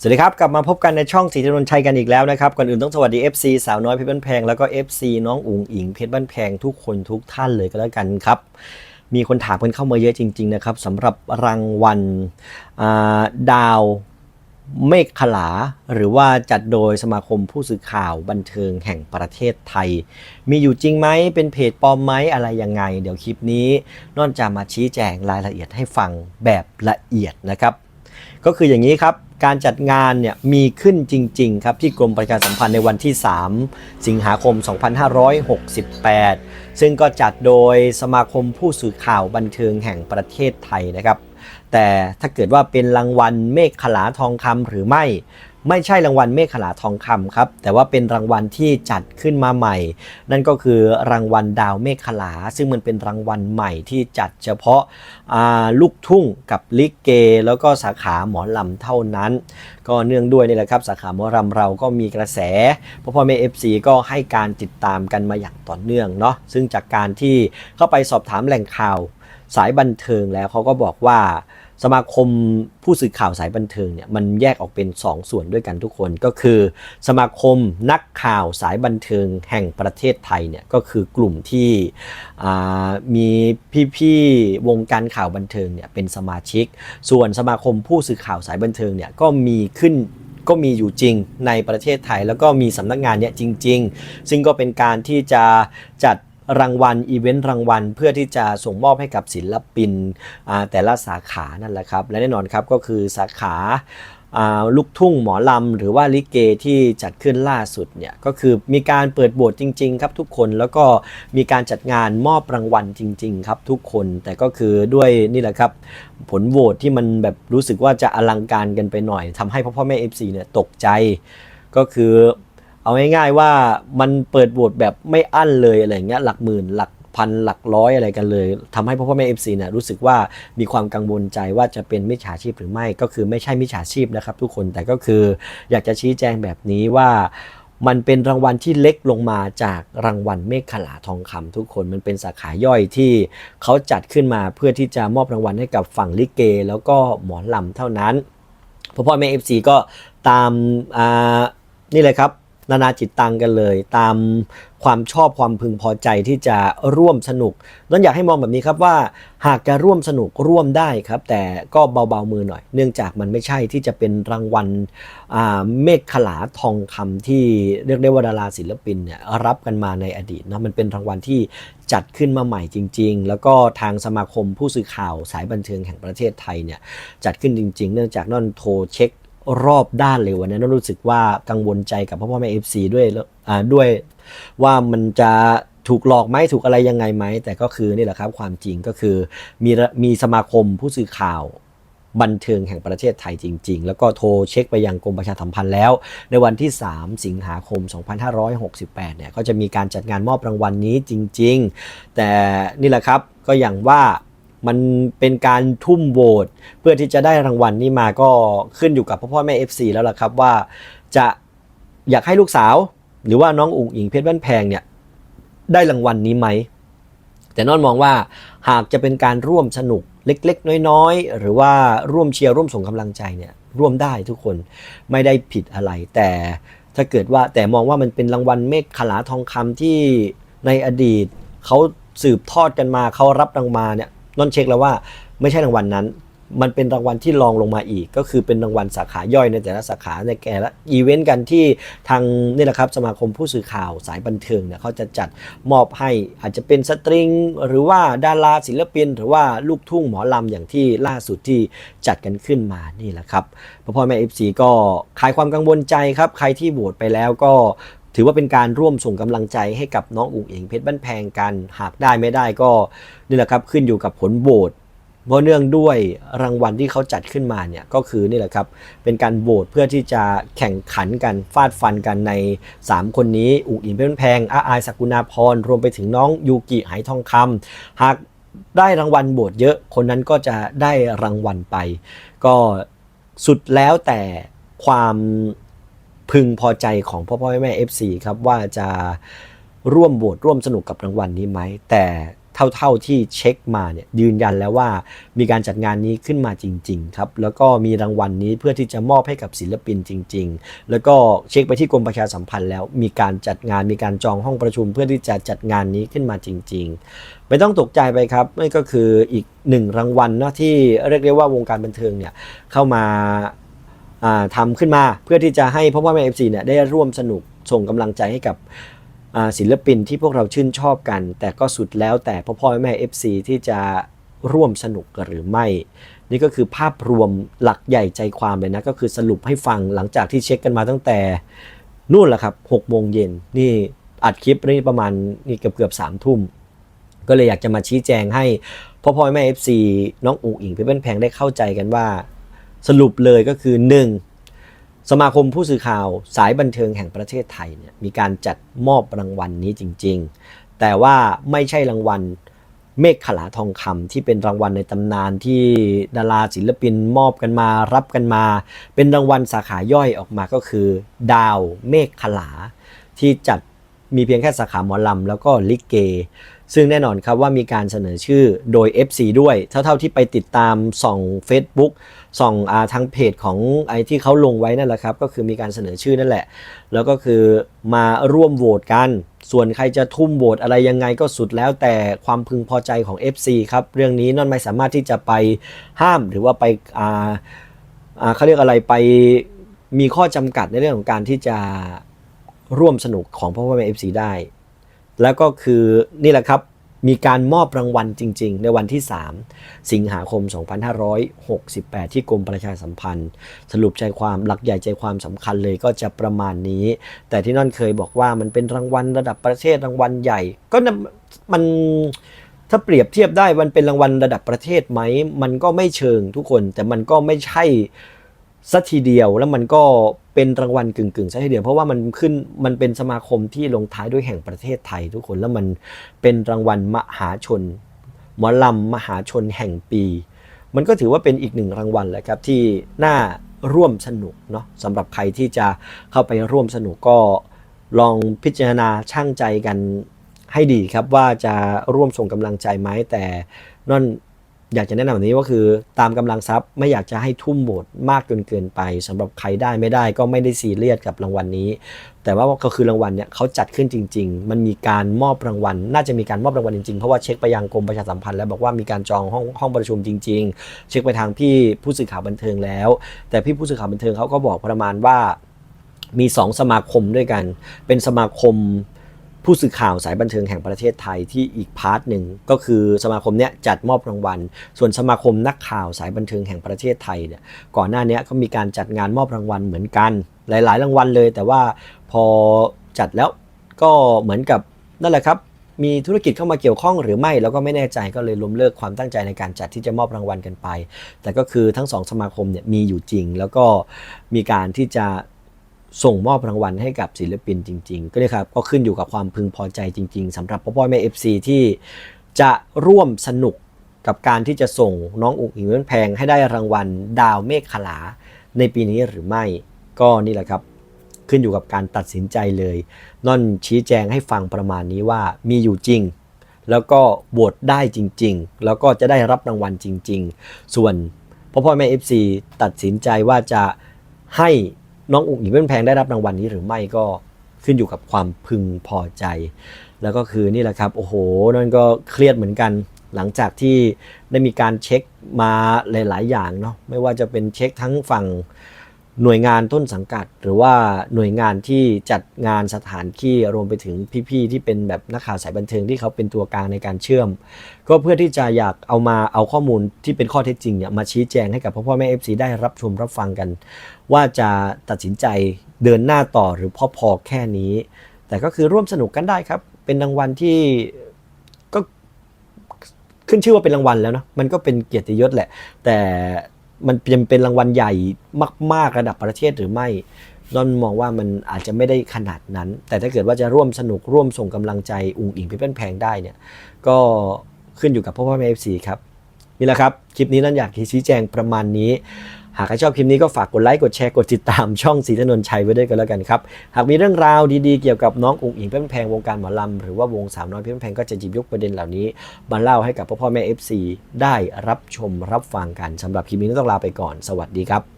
สวัสดีครับ กลับมาพบกันในช่องสีถนนชัยกันอีกแล้วนะครับ ก่อนอื่นต้องสวัสดี FC สาวน้อยเพชรบ้านแพงแล้วก็ FC น้องอุ๋งอิงเพชรบ้านแพงทุกคนทุกท่านเลยก็แล้วกันครับ มีคนถามกันเข้ามาเยอะจริง ๆ นะครับสำหรับรางวัลดาวเมฆขลา หรือว่าจัดโดยสมาคมผู้สื่อข่าวบันเทิงแห่งประเทศไทย มีอยู่จริงไหมเป็นเพจปลอมไหมอะไรยังไง เดี๋ยวคลิปนี้นอนจะมาชี้แจงรายละเอียดให้ฟังแบบละเอียดนะครับ ก็คืออย่างนี้ครับ การจัดงานเนี่ยมีขึ้นจริง ๆ ครับที่กรมประชาสัมพันธ์ในวันที่ 3 สิงหาคม 2568 ซึ่งก็จัดโดยสมาคมผู้สื่อข่าวบันเทิงแห่งประเทศไทยนะครับ แต่ถ้าเกิดว่าเป็นรางวัลเมฆขลาทองคำหรือไม่ ไม่ใช่รางวัลเมฆขลาทองคำครับแต่ว่าเป็นรางวัลที่จัดขึ้นมาใหม่ นั่นก็คือรางวัลดาวเมฆขลา ซึ่งมันเป็นรางวัลใหม่ที่จัดเฉพาะาลูกทุ่งกับลิเก แล้วก็สาขาหมอลำเท่านั้น ก็เนื่องด้วยนี่แหละครับสาขาหมอลำเราก็มีกระแสพ่อพ่อแม่เอฟซีก็ให้การติดตามกันมาอย่างต่อเนื่องเนาะซึ่งจากการที่เข้าไปสอบถามแหล่งข่าวสายบันเทิงแล้วเขาก็บอกว่า สมาคมผู้สื่อข่าวสายบันเทิงเนี่ยมันแยกออกเป็น 2 ส่วนด้วยกันทุกคนก็คือ สมาคมนักข่าวสายบันเทิงแห่งประเทศไทยเนี่ยก็คือกลุ่มที่มีพี่ๆวงการข่าวบันเทิงเนี่ยเป็นสมาชิก ส่วนสมาคมผู้สื่อข่าวสายบันเทิงเนี่ยก็มีขึ้นก็มีอยู่จริงในประเทศไทย แล้วก็มีสำนักงานเนี่ยจริง ๆ ซึ่งก็เป็นการที่จะจัด รางวัลอีเวนต์รางวัล เพื่อที่จะส่งมอบให้กับศิลปินแต่ละสาขานั่นแหละครับ และแน่นอนครับก็คือสาขาลูกทุ่งหมอลำหรือว่าลิเกที่จัดขึ้นล่าสุดเนี่ยก็คือมีการเปิดโบสถ์จริง ๆ ครับทุกคนแล้วก็มีการจัดงานมอบรางวัลจริง ๆ ครับทุกคนแต่ก็คือด้วยนี่แหละครับ ผลโหวตที่มันแบบรู้สึกว่าจะอลังการกันไปหน่อยทำให้พ่อพ่อแม่ FC เนี่ยตกใจ ก็คือ เอาง่ายๆว่ามันเปิดโหวตแบบไม่อั้นเลยอะไรเงี้ยหลักหมื่นหลักพันหลักร้อยอะไรกันเลยทำให้พ่อพ่อแม่ FC เนี่ยรู้สึกว่ามีความกังวลใจว่าจะเป็นมิจฉาชีพหรือไม่ก็คือไม่ใช่มิจฉาชีพนะครับ ทุกคนแต่ก็คืออยากจะชี้แจงแบบนี้ว่ามันเป็นรางวัลที่เล็กลงมาจากรางวัลเมฆขลาทองคำทุกคนมันเป็นสาขาย่อยที่เขาจัดขึ้นมาเพื่อที่จะมอบรางวัลให้กับฝั่งลิเก แล้วก็หมอลำเท่านั้นพ่อพ่อแม่เอฟซีก็ตามนี่เลยครับ นานาจิตตังกันเลย ตามความชอบความพึงพอใจที่จะร่วมสนุกนั้นอยากให้มองแบบนี้ครับว่า หากจะร่วมสนุกร่วมได้ครับ แต่ก็เบาๆมือหน่อย เนื่องจากมันไม่ใช่ที่จะเป็นรางวัลเมฆขลาทองคำที่เรียกได้ว่าดาราศิลปินเนี่ยรับกันมาในอดีตเนาะมันเป็นรางวัลที่จัดขึ้นมาใหม่จริง ๆ แล้วก็ทางสมาคมผู้สื่อข่าวสายบันเทิงแห่งประเทศไทยเนี่ยจัดขึ้นจริง ๆ เนื่องจากนั่นโทรเช็ค รอบด้านเลยวันนั้นรู้สึกว่ากังวลใจกับพ่อพ่อแม่เอฟซีด้วยแล้วอ่าด้วยว่ามันจะถูกหลอกไหมถูกอะไรยังไงไหม แต่ก็คือนี่แหละครับความจริงก็คือมีมีสมาคมผู้สื่อข่าวบันเทิงแห่งประเทศไทยจริง ๆ แล้วก็โทรเช็คไปยังกรมประชาสัมพันธ์แล้ว ในวันที่ 3 สิงหาคม 2568 เนี่ยก็จะมีการจัดงานมอบรางวัลนนี้จริง ๆ แต่นี่แหละครับก็อย่างว่า มันเป็นการทุ่มโหวตเพื่อที่จะได้รางวัลนี้มาก็ขึ้นอยู่กับพ่อพ่อแม่ FC แล้วล่ะครับว่าจะอยากให้ลูกสาว หรือว่าน้องอุ๋งอิงเพชรบ้านแพงเนี่ยได้รางวัลนี้ไหม แต่นอนมองว่าหากจะเป็นการร่วมสนุกเล็ก ๆ น้อย ๆ หรือว่าร่วมเชียร์ร่วมส่งกำลังใจเนี่ยร่วมได้ทุกคนไม่ได้ผิดอะไร แต่ถ้าเกิดว่าแต่มองว่ามันเป็นรางวัลเมฆขลาทองคำที่ในอดีตเขาสืบทอดกันมาเขารับรางวัลเนี่ย นนเช็คแล้วว่าไม่ใช่รางวัลนั้น มันเป็นรางวัลที่รองลงมาอีก ก็คือเป็นรางวัลสาขาย่อยในแต่ละสาขาในแก่ละอีเวนต์กันที่ทางนี่แหละครับสมาคมผู้สื่อข่าวสายบันเทิงเนี่ยเขาจะจัดมอบให้อาจจะเป็นสตริง หรือว่าดาราศิลปิน หรือว่าลูกทุ่งหมอลำอย่างที่ล่าสุดที่จัดกันขึ้นมานี่แหละครับพ่อพ่อแม่เอฟซีก็คลายความกังวลใจครับใครที่โหวตไปแล้วก็ ถือว่าเป็นการร่วมส่งกำลังใจให้กับน้องอุ๋งอิงเพชรบ้านแพงกัน หากได้ไม่ได้ก็นี่แหละครับขึ้นอยู่กับผลโหวตเพราะเนื่องด้วยรางวัลที่เขาจัดขึ้นมาเนี่ยก็คือนี่แหละครับเป็นการโหวตเพื่อที่จะแข่งขันกันฟาดฟันกันใน 3 คนนี้อุ๋งอิงเพชรบ้านแพงอาอายสกุณาพรรวมไปถึงน้องยูกิไหทองคำหากได้รางวัลโหวตเยอะคนนั้นก็จะได้รางวัลไป ก็สุดแล้วแต่ความ พึงพอใจของพ่อพ่อแม่แม่ FC ครับว่าจะร่วมโหวตร่วมสนุกกับรางวัลนี้ไหม แต่เท่าๆที่เช็คมาเนี่ยยืนยันแล้วว่ามีการจัดงานนี้ขึ้นมาจริง ๆ ครับ แล้วก็มีรางวัลนี้เพื่อที่จะมอบให้กับศิลปินจริง ๆ แล้วก็เช็คไปที่กรมประชาสัมพันธ์แล้วมีการจัดงานมีการจองห้องประชุม เพื่อที่จะจัดงานนี้ขึ้นมาจริง ๆ ไม่ต้องตกใจไปครับนั่นก็คืออีกหนึ่งรางวัลเนาะที่เรียกได้ว่าวงการบันเทิงเนี่ยเข้ามา อ่าทำขึ้นมาเพื่อที่จะให้พ่อพ่อแม่เอฟซีเนี่ยได้ร่วมสนุกส่งกำลังใจให้กับศิลปินที่พวกเราชื่นชอบกัน แต่ก็สุดแล้วแต่พ่อพ่อแม่เอฟซีที่จะร่วมสนุกหรือไม่ นี่ก็คือภาพรวมหลักใหญ่ใจความเลยนะ ก็คือสรุปให้ฟังหลังจากที่เช็คกันมาตั้งแต่นู่นแหละครับ6โมงเย็นนี่อัดคลิปนี่ประมาณนี่เกือบเกือบสามทุ่มก็เลยอยากจะมาชี้แจงให้พ่อพ่อแม่เอฟซีน้องอุ๋งอิงเพื่อนแพงได้เข้าใจกันว่า สรุปเลยก็คือ 1. สมาคมผู้สื่อข่าวสายบันเทิงแห่งประเทศไทยเนี่ยมีการจัดมอบรางวัลนนี้จริง ๆ แต่ว่าไม่ใช่รางวัลเมฆขลาทองคำที่เป็นรางวัลในตำนานที่ดาราศิลปินมอบกันมารับกันมา เป็นรางวัลสาขาย่อยออกมาก็คือ ดาวเมฆขลา ที่จัดมีเพียงแค่สาขาหมอลำแล้วก็ลิเก ซึ่งแน่นอนครับว่ามีการเสนอชื่อโดย FC ด้วย เท่าๆที่ไปติดตามส่อง Facebook ส่องอาทางเพจของไอที่เขาลงไว้นั่นแหละครับ ก็คือมีการเสนอชื่อนั่นแหละ แล้วก็คือมาร่วมโหวตกัน ส่วนใครจะทุ่มโหวตอะไรยังไงก็สุดแล้วแต่ความพึงพอใจของ FC ครับ เรื่องนี้นนไม่สามารถที่จะไปห้ามหรือว่าไปอ่าอ่าเขาเรียกอะไรไปมีข้อจำกัดในเรื่องของการที่จะร่วมสนุกของพ่อพ่อแม่ FC ได้ แล้วก็คือนี่แหละครับ มีการมอบรางวัลจริง ๆ ในวันที่ 3 สิงหาคม 2568 ที่กรมประชาสัมพันธ์ สรุปใจความหลักใหญ่ใจความสำคัญเลยก็จะประมาณนี้ แต่ที่นั่นเคยบอกว่ามันเป็นรางวัลระดับประเทศรางวัลใหญ่ ก็มันถ้าเปรียบเทียบได้มันเป็นรางวัลระดับประเทศไหม มันก็ไม่เชิงทุกคน แต่มันก็ไม่ใช่สัทีเดียวแล้วมันก็ เป็นรางวัลกึ่งกึ่งๆสัทีเดียวเพราะว่ามันขึ้นมันเป็นสมาคมที่ลงท้ายด้วยแห่งประเทศไทยทุกคนแล้วมันเป็นรางวัลมหาชนหมอลำมหาชนแห่งปี มันก็ถือว่าเป็นอีกหนึ่งรางวัลแหละครับที่น่าร่วมสนุกเนาะสำหรับใครที่จะเข้าไปร่วมสนุกก็ลองพิจารณาช่างใจกันให้ดีครับว่าจะร่วมส่งกำลังใจไหมแต่นั่น อยากจะแนะนำแบบนี้ก็คือตามกำลังทรัพย์ไม่อยากจะให้ทุ่มโบทมากจนเกินไปสำหรับใครได้ไม่ได้ก็ไม่ได้ซีเรียสกับรางวัลนี้ แต่ว่าก็คือรางวัลเนี่ยเขาจัดขึ้นจริง ๆ มันมีการมอบรางวัล น่าจะมีการมอบรางวัลจริงๆ เพราะว่าเช็คไปยังกรมประชาสัมพันธ์แล้วบอกว่ามีการจองห้องห้องประชุมจริง ๆ เช็คไปทางพี่ผู้สื่อข่าวบันเทิงแล้ว แต่พี่ผู้สื่อข่าวบันเทิงเขาก็บอกประมาณว่ามี 2 สมาคมด้วยกัน เป็นสมาคม ผู้สื่อข่าวสายบันเทิงแห่งประเทศไทยที่อีกพาร์ทหนึ่งก็คือสมาคมเนี้ยจัดมอบรางวัล ส่วนสมาคมนักข่าวสายบันเทิงแห่งประเทศไทยเนี่ยก่อนหน้านี้ก็มีการจัดงานมอบรางวัลเหมือนกัน หลาย ๆ รางวัลเลย แต่ว่าพอจัดแล้วก็เหมือนกับนั่นแหละครับมีธุรกิจเข้ามาเกี่ยวข้องหรือไม่เราก็ไม่แน่ใจก็เลยล้มเลิกความตั้งใจในการจัดที่จะมอบรางวัลกันไป แต่ก็คือทั้งสองสมาคมเนี่ยมีอยู่จริง แล้วก็มีการที่จะ ส่งมอบรางวัลให้กับศิลปินจริง ๆ ก็เลยครับก็ขึ้นอยู่กับความพึงพอใจจริง ๆสำหรับพ่อพ่อแม่ FC ที่จะร่วมสนุกกับการที่จะส่งน้องอุ๋งอิงเงินแพงให้ได้รางวัลดาวเมฆขลาในปีนี้หรือไม่ ก็นี่แหละครับ ขึ้นอยู่กับการตัดสินใจเลยนอนชี้แจงให้ฟังประมาณนี้ว่ามีอยู่จริง แล้วก็โหวตได้จริง ๆ แล้วก็จะได้รับรางวัลจริง ๆ ส่วนพ่อพ่อแม่ FC ตัดสินใจว่าจะให้ น้องอุ๋งอิงเงินแพงได้รับรางวัลนี้หรือไม่ก็ขึ้นอยู่กับความพึงพอใจ แล้วก็คือนี่แหละครับโอ้โหนั่นก็เครียดเหมือนกัน หลังจากที่ได้มีการเช็คมาหลาย ๆ อย่างเนาะไม่ว่าจะเป็นเช็คทั้งฝั่ง หน่วยงานต้นสังกัด หรือว่าหน่วยงานที่จัดงานสถานที่รวมไปถึงพี่ๆที่เป็นแบบนักข่าวสายบันเทิงที่เขาเป็นตัวกลางในการเชื่อม ก็เพื่อที่จะอยากเอามาเอาข้อมูลที่เป็นข้อเท็จจริงเนี่ยมาชี้แจงให้กับพ่อพ่อแม่ FC ได้รับชมรับฟังกัน ว่าจะตัดสินใจเดินหน้าต่อหรือพอพอแค่นี้ แต่ก็คือร่วมสนุกกันได้ครับ เป็นรางวัลที่ก็ขึ้นชื่อว่าเป็นรางวัลแล้วเนะมันก็เป็นเกียรติยศแหละ แต่ มันเป็นเป็นรางวัลใหญ่มาก ๆ ระดับประเทศหรือไม่นอนมองว่ามันอาจจะไม่ได้ขนาดนั้น แต่ถ้าเกิดว่าจะร่วมสนุกร่วมส่งกำลังใจอุงอิงเพื่อนแพงได้เนี่ย ก็ขึ้นอยู่กับพ่อพ่อแม่เอฟซีครับ นี่แหละครับ คลิปนี้นั่นอยากชี้แจงประมาณนี้ หากใครชอบคลิปนี้ก็ฝากกดไลค์ กดแชร์ กดติดตามช่องสีถนนชัยไว้ด้วยกันแล้วกันครับ หากมีเรื่องราวดีๆ เกี่ยวกับน้องอุ๋งอิงเพื่อนแพงวงการหมอลำ หรือว่าวงสาวน้อยเพื่อนแพงก็จะหยิบยกประเด็นเหล่านี้มาเล่าให้กับพ่อพ่อแม่ FC ได้รับชมรับฟังกันสำหรับคลิปนี้ต้องลาไปก่อน สวัสดีครับ